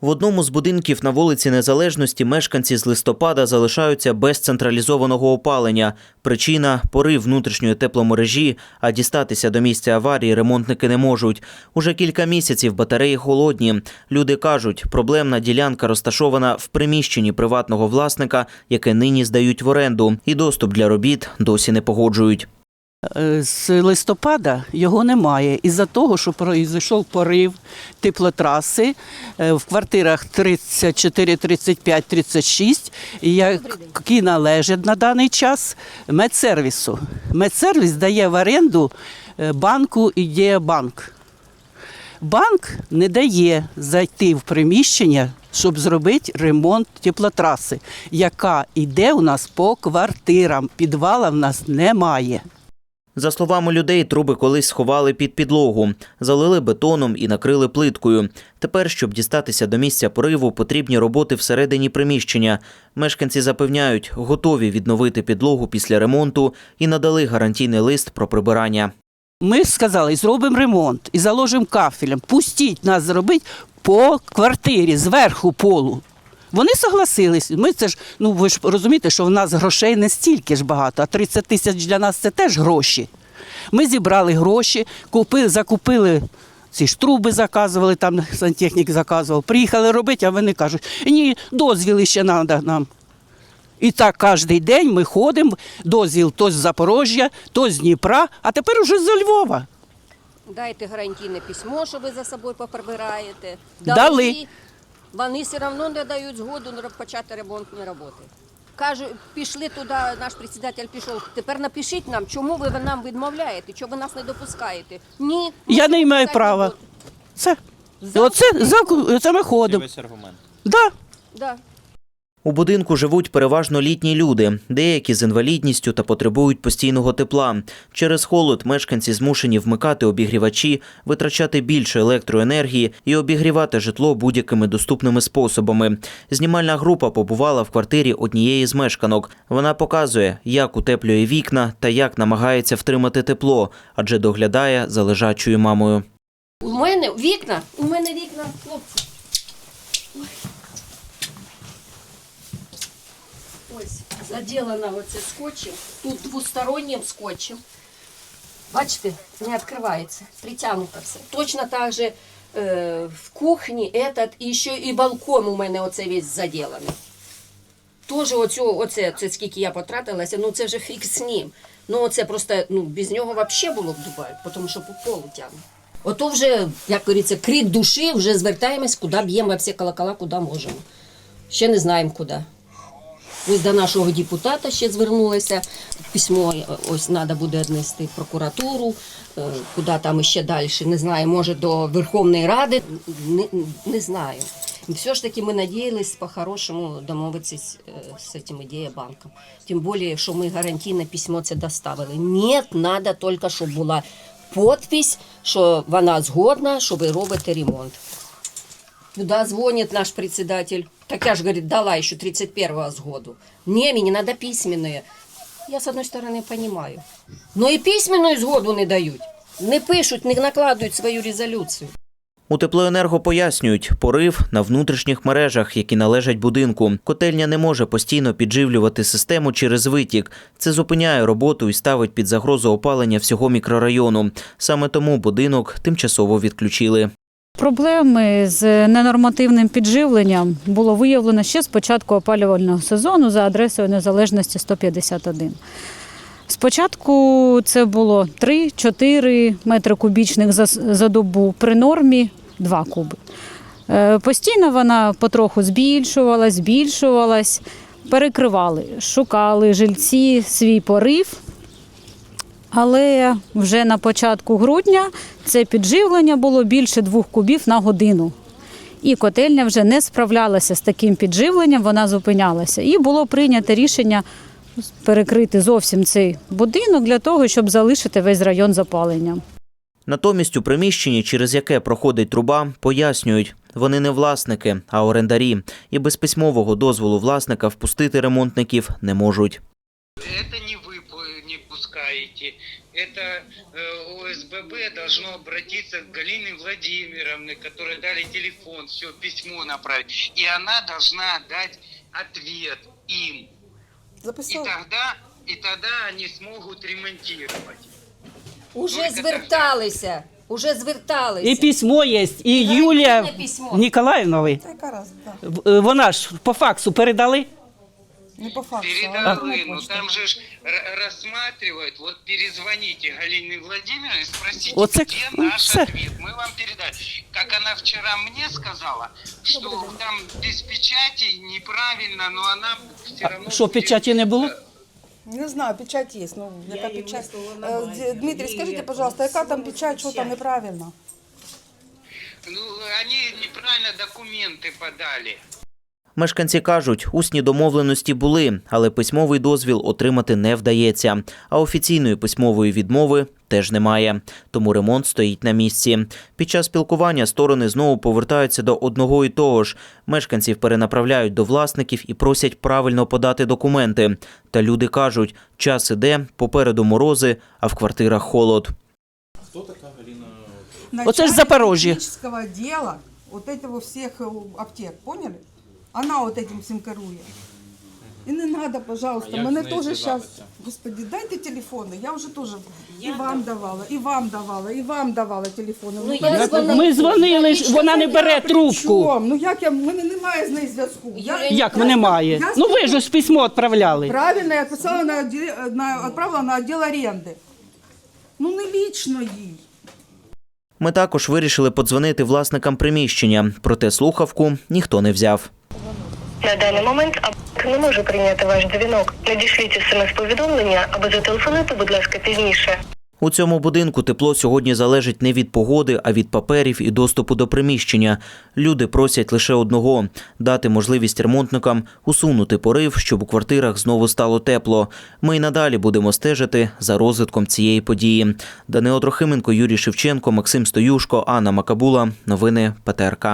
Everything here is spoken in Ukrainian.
В одному з будинків на вулиці Незалежності мешканці з листопада залишаються без централізованого опалення. Причина порив внутрішньої тепломережі, а дістатися до місця аварії ремонтники не можуть. Уже кілька місяців батареї холодні. Люди кажуть, проблемна ділянка розташована в приміщенні приватного власника, яке нині здають в оренду, і доступ для робіт досі не погоджують. Е, З листопада його немає. Із-за того, що пройшов порив теплотраси е, в квартирах 34, 35, 36, які належать на даний час медсервісу. Медсервіс дає в оренду е, банку «Ідея-банк». Банк не дає зайти в приміщення, щоб зробити ремонт теплотраси, яка йде у нас по квартирам. Підвала в нас немає. За словами людей, труби колись сховали під підлогу, залили бетоном і накрили плиткою. Тепер, щоб дістатися до місця пориву, потрібні роботи всередині приміщення. Мешканці запевняють, готові відновити підлогу після ремонту і надали гарантійний лист про прибирання. Ми сказали, зробимо ремонт і заложимо кафелем. Пустіть нас зробити по квартирі, зверху полу. Вони согласились. Ми це ж, ну ви ж розумієте, що в нас грошей не стільки ж багато, а 30 тисяч для нас це теж гроші. Ми зібрали гроші, купили, закупили ці ж труби, заказували, там сантехнік заказував. Приїхали робити, а вони кажуть, ні, дозвіли ще треба нам. І так кожен день ми ходимо, дозвіл то з Запорожжя, то з Дніпра, а тепер уже з Львова. Дайте гарантійне письмо, що ви за собою поприбираєте. Дали. Вони все одно не дають згоду на почати ремонтні роботи. Кажу, пішли туди, наш председатель пішов. Тепер напишіть нам, чому ви нам відмовляєте, чому ви нас не допускаєте. Ні. Я не маю права. Це. За- Оце, за, це ми ходимо. аргумент. Да. Да. У будинку живуть переважно літні люди, деякі з інвалідністю та потребують постійного тепла. Через холод мешканці змушені вмикати обігрівачі, витрачати більше електроенергії і обігрівати житло будь-якими доступними способами. Знімальна група побувала в квартирі однієї з мешканок. Вона показує, як утеплює вікна та як намагається втримати тепло, адже доглядає за лежачою мамою. У мене вікна, у мене вікна, хлопці. Ось, заділена оце скотчем. Тут двостороннім скотчем. Бачите, не відкривається, притягнуто все. Точно так же е, в кухні этот, і ще і балкон у мене оце весь заділений. Тоже оцю, оце, це скільки я потратилася, ну це вже фік з ним. Ну оце просто ну, без нього взагалі було б Дубай, тому що по полу тягне. Ото вже, як говориться, крик душі, вже звертаємось, куди б'ємо всі колокола, куди можемо. Ще не знаємо куди. Ось до нашого депутата ще звернулися. Письмо е, ось треба буде віднести в прокуратуру, е, куди там ще далі. Не знаю, може до Верховної Ради. Не, не знаю. Все ж таки ми надіялись по-хорошому домовитися е, з цим ідея банком. Тим більше, що ми гарантійне письмо це доставили. Ні, треба тільки, щоб була підпись, що вона згодна, що ви робите ремонт. Туда звонит наш председатель. Так я же, говорит, дала еще 31-го сгоду. Не, мне надо письменные. Я, с одной стороны, понимаю. Но и письменную згоду не дають. Не пишуть, не накладують свою резолюцію. У теплоенерго пояснюють, порив на внутрішніх мережах, які належать будинку. Котельня не може постійно підживлювати систему через витік. Це зупиняє роботу і ставить під загрозу опалення всього мікрорайону. Саме тому будинок тимчасово відключили. Проблеми з ненормативним підживленням було виявлено ще з початку опалювального сезону за адресою Незалежності 151. Спочатку це було 3-4 метри кубічних за, добу, при нормі 2 куби. Е, Постійно вона потроху збільшувалась, збільшувалась, перекривали, шукали жильці свій порив. Але вже на початку грудня це підживлення було більше двох кубів на годину. І котельня вже не справлялася з таким підживленням, вона зупинялася. І було прийнято рішення перекрити зовсім цей будинок для того, щоб залишити весь район запаленням. Натомість у приміщенні, через яке проходить труба, пояснюють, вони не власники, а орендарі, і без письмового дозволу власника впустити ремонтників не можуть. Это не пу- не пускаете, это э, ОСББ должно обратиться к Галине Владимировне, которой дали телефон, все, письмо направить. И она должна дать ответ им. И тогда, и тогда они смогут ремонтировать. Уже Тільки зверталися. Уже зверталися. І письмо є, і Юлія письмо. Яка раз, да. в- е, Вона ж по факсу передали. Не по факту, а Передовые, на ну почту. там же ж р- рассматривают, вот перезвоните Галине Владимировне, спросите, Вот это- где ну, наш це- ответ, мы вам передали. Как она вчера мне сказала, что там без печати неправильно, но она все равно... Що, будет- печаті не було? Не знаю, печать є. Ну, яка печать? Е, Д- Дмитрий, скажіть, пожалуйста, яка там печать, що там неправильно? Ну, они неправильно документы подали. Мешканці кажуть, усні домовленості були, але письмовий дозвіл отримати не вдається. А офіційної письмової відмови теж немає. Тому ремонт стоїть на місці. Під час спілкування сторони знову повертаються до одного і того ж. Мешканців перенаправляють до власників і просять правильно подати документи. Та люди кажуть, час іде, попереду морози, а в квартирах холод. Оце ж Запорожжя. технического дела вот этого всех э, аптек, поняли? Она вот этим всем корує. І не надо, пожалуйста, мене теж зараз, господи, дайте телефони, я вже теж і вам давала, і вам давала, і вам давала телефони. Ну, я дзвонила. Ми дзвонили, ж, вона не бере трубку. Чом? Ну як я, в мене немає з нею зв'язку. Я, Як немає? Я- Ну ви ж ось письмо відправляли. Правильно, я писала на, отдел- на, відправила на відділ оренди. Ну не лічно їй. Ми також вирішили подзвонити власникам приміщення, проте слухавку ніхто не взяв. На даний момент АБК не може прийняти ваш дзвінок. Надішліть смс-повідомлення або зателефонуйте, будь ласка, пізніше. У цьому будинку тепло сьогодні залежить не від погоди, а від паперів і доступу до приміщення. Люди просять лише одного дати можливість ремонтникам усунути порив, щоб у квартирах знову стало тепло. Ми й надалі будемо стежити за розвитком цієї події. Данило Трохименко, Юрій Шевченко, Максим Стоюшко, Анна Макабула. Новини ПТРК.